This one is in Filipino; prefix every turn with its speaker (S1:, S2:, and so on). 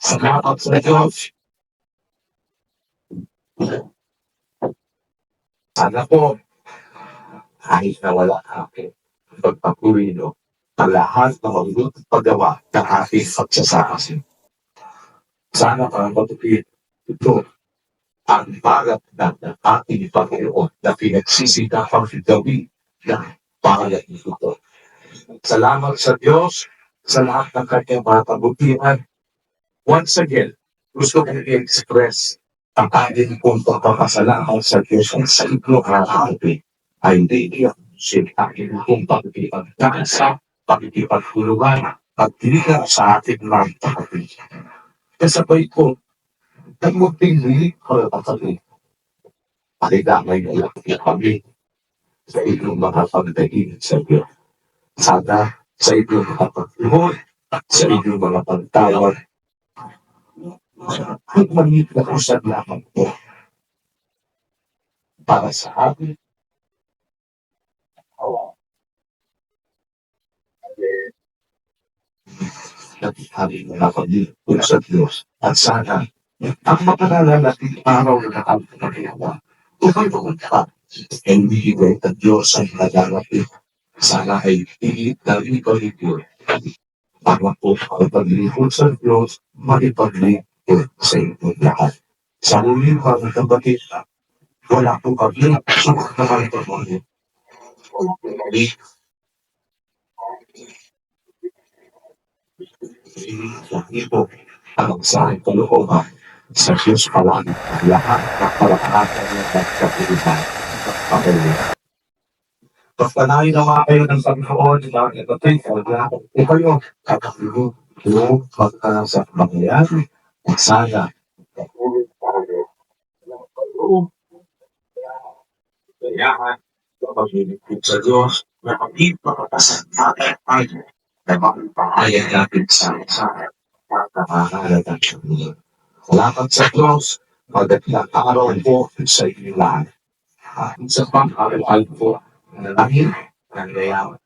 S1: Salamat sa Diyos. Sana po, kahit na wala akin, pagpapuri no, ang lahat ng mabuting paggawa ng ating pagsasakasin. Sana para matupid ito ang balat na ng ating Panginoon na pinagsisikapang gawin ng pangalan ito. Salamat sa Diyos sa lahat ng kanyang mga kabutihan. Once again, gusto kong i-express ang ating pong pagpapasalamat sa Diyos ang sa ito araw-araw ay hindi niya sin aking pong pagkipagdaan sa pagkipagtulungan at tinira sa ating mga kapatid. Kasabay ko, nagmuting nili ko ang kapatid. Paligangay na lang niya kami sa inyong mga pagdating sa Diyos. Sana sa inyong mga pagluhod at sa inyong mga pagtawad ang maliit na kusad lamang po. Para sa amin. Nagkikari na kami sa Diyos. At sana ang mapanala natin araw na nakapagpagawa upang pumunta hindi ibig ng Diyos ang nadarapin. Sana ay pilit na ipalipur para po ang paglipod sa Diyos makipaglipod sa inyong lahat. Sa huli mga kapatid, wala pong kami sukat na makipaglipod. Hindi. Hindi po ang sa kalooban sa Diyos palagi ang lahat ng kalakatan ng pagkakilipan at pagkakilipan. Pagpanahin naman kayo ng Panginoon ng kapatid, wala po kayo kakalimutan yung pagka sa mangyayari at sana patuloy tayo ng pag-uum. Kailangan sa paglilipid sa Diyos na maging makapasag natin tayo na makipahayag natin sa isa at nakakahalaga ng Diyos. Salamat sa Diyos magandang araw po sa inyo lahat. At isa pang araw po na langit ng gayaman